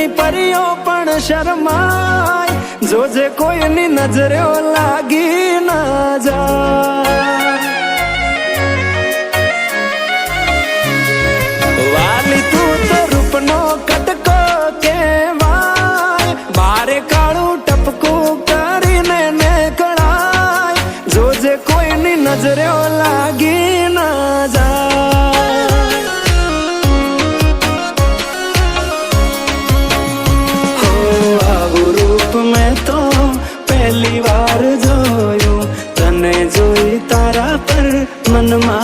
સ્વર્ગની પરીઓ પણ શરમાય. જોજે કોઈની નજરે લાગી ના જાય. મન મારું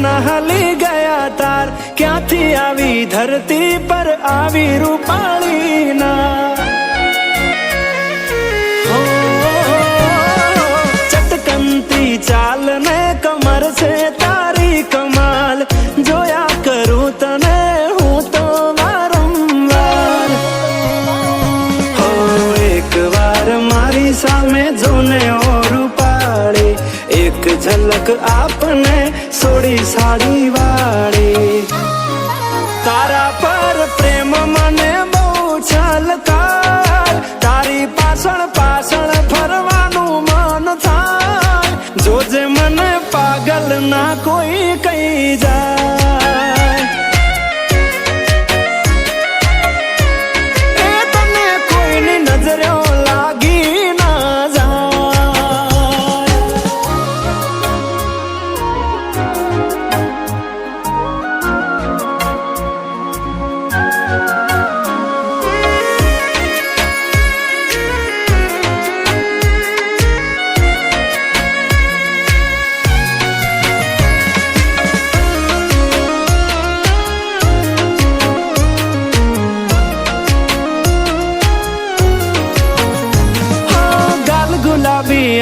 દિલ ના હાલી ગયા તાર. ક્યાંથી આવી ધરતી પર આવી રૂપાળી ના હો, ચાલ ને કમર છે તારી કમાલ. જોયા કરું તને હું તો વારંવાર. હો એક વાર મારી સામે જોને ઓ રૂપાળી. એક ઝલક આપને સોડી સાડી વાળી. તારા પર પ્રેમ મને બહુ છલકાર તારી પાછળ પાછળ ફરવાનું મન થાય. જોજે મને પાગલ ના કોઈ કઈ જાય.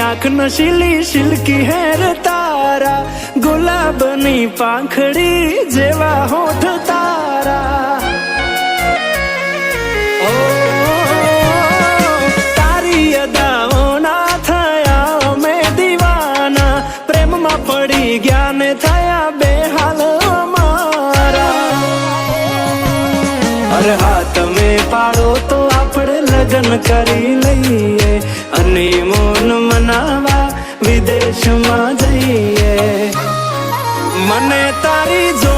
આંખ નશીલી શિલકી હેર તારા, ગુલાબની પાંખડી જેવા હોઠ તારા. તારી અદાઓના થયા અમે દીવાના, પ્રેમમાં પડી ગયા થયા બે હાલ અમારા. અરે તમે પાડો તો લગ્ન કરી લઈએ અને મોન મનાવા વિદેશમાં જઈએ. મને તારી જો